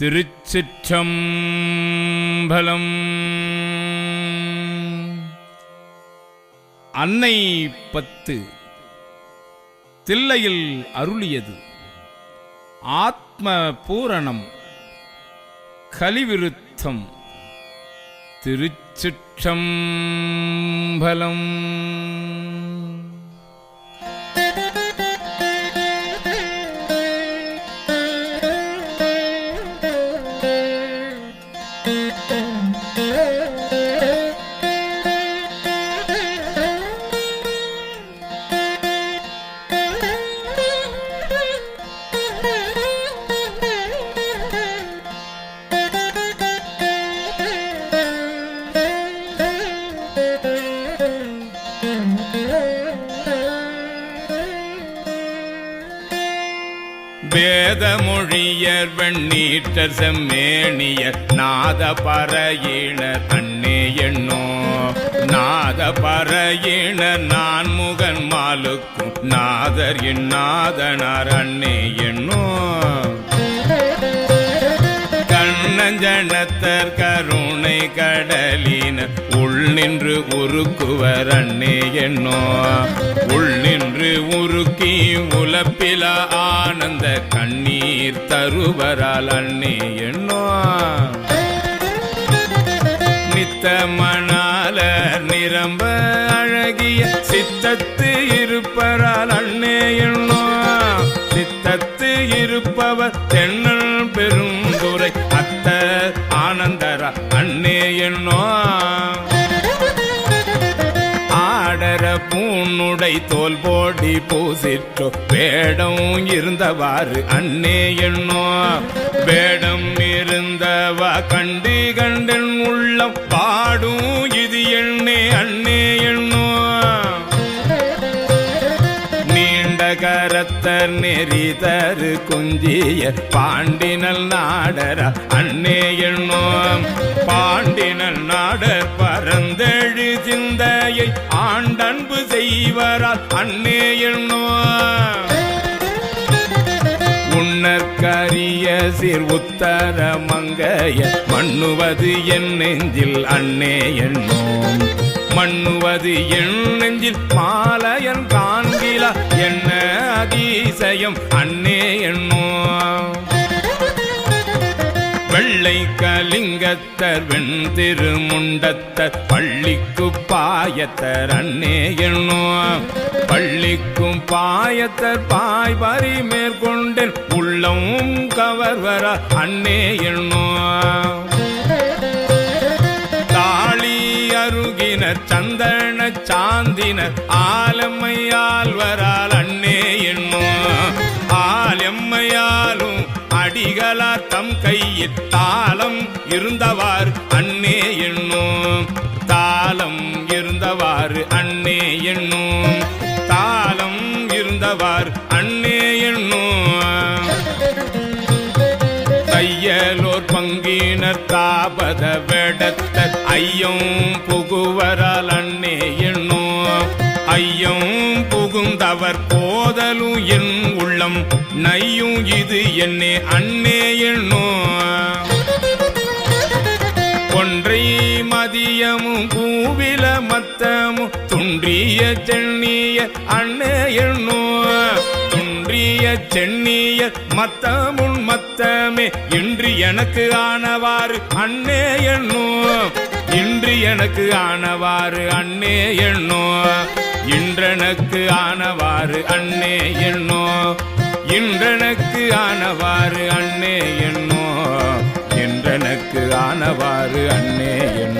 திருச்சிற்றம்பலம். அன்னை பத்து தில்லையில் அருளியது. ஆத்ம பூரணம் கலிவிருத்தம் திருச்சிற்றம்பலம். வேதமொழியர் வெண்ணீற்றர் செம்மேனியர் நாத பறையினர் அன்னே எண்ணோ நாத பறையினர் நான் முகன் மாலுக்கும் நாதர் இந்நாதனார் அண்ணே எண்ணோ கண்ணஞ்சனத்தர் கருணை கடலினர் உள் நின்று உருக்குவர் அண்ணே என்னோ. உள் நின்று உருக்கி உலப்பில ஆனந்த கண்ணீர் தருவரால் அண்ணே என்னோ. நித்த மணால நிரம்ப அழகிய சித்தத்து இருப்பரால் அண்ணே என்னோ. சித்தத்து இருப்பவர் தென்னல் பெருந்துரை அத்த ஆனந்தரா அண்ணே எண்ணோ ஆடர பூணுடை தோல் போடி பூசிற்றோ. வேடம் இருந்தவாறு அன்னே எண்ணோ. வேடம் இருந்தவா கண்டு கண்டன் உள்ளம் பாடும். இது எண்ணே அன்னே எண்ணோ. நீண்ட கரத்தர் நெறி தரு குஞ்சிய பாண்டினல் நாடர அன்னே எண்ணோம் பாண்டினல் நாடர் பரந்தெழு சிந்தையை ஆண்டன்பு செய்வரால் அன்னே எண்ணோம் உன்னற்கரிய சீர் உத்தர மங்கைய மண்ணுவது என் நெஞ்சில் அன்னே எண்ணோம். மண்ணுவது என் நெஞ்சில் மாலையன் காண்கிலா. என்ன அதிசயம்? அன்னே எண்ணோம். வெள்ளை கலிங்கத்தர் வெண் திருமுண்டத்தர் பள்ளிக்கு பாயத்தர் அன்னே எண்ணோ பள்ளிக்கும் பாயத்தர் பாய் பறி மேற்கொண்டேன். உள்ளம் கவர்வரா அன்னே எண்ணோ தாளி அருகினர் சந்தன சாந்தினர் ஆலமையால் வரால் தம் கையில் தாளம் இருந்தவாறு அன்னே எண்ணும். தாளம் இருந்தவாறு அண்ணே எண்ணும். தாளம் இருந்தவாறு அண்ணே எண்ணும். தையலோர் பங்கினர் தாபத வெடத்த ஐயம் புகுவரால் அண்ணே எண்ணோ ஐயம் புகுந்தவர் போதலும் என் உள்ளம் நையும் இது என்னே அன்னே எண்ணோ ஒன்றை மதியமும் பூவில மத்தமும் துன்றிய சென்னிய அண்ணே எண்ணோ துன்றிய சென்னிய மத்தமுன் மத்தமே இன்று எனக்கு ஆனவாறு அண்ணே எண்ணோ இன்று எனக்கு ஆனவாறு அண்ணே எண்ணோ இன்றனுக்கு ஆனவாறு அண்ணே எண்ணோ இன்றனுக்கு ஆனவாறு அண்ணே என்னோ என்றெனக்கு ஆனவாறு அண்ணே என்னோ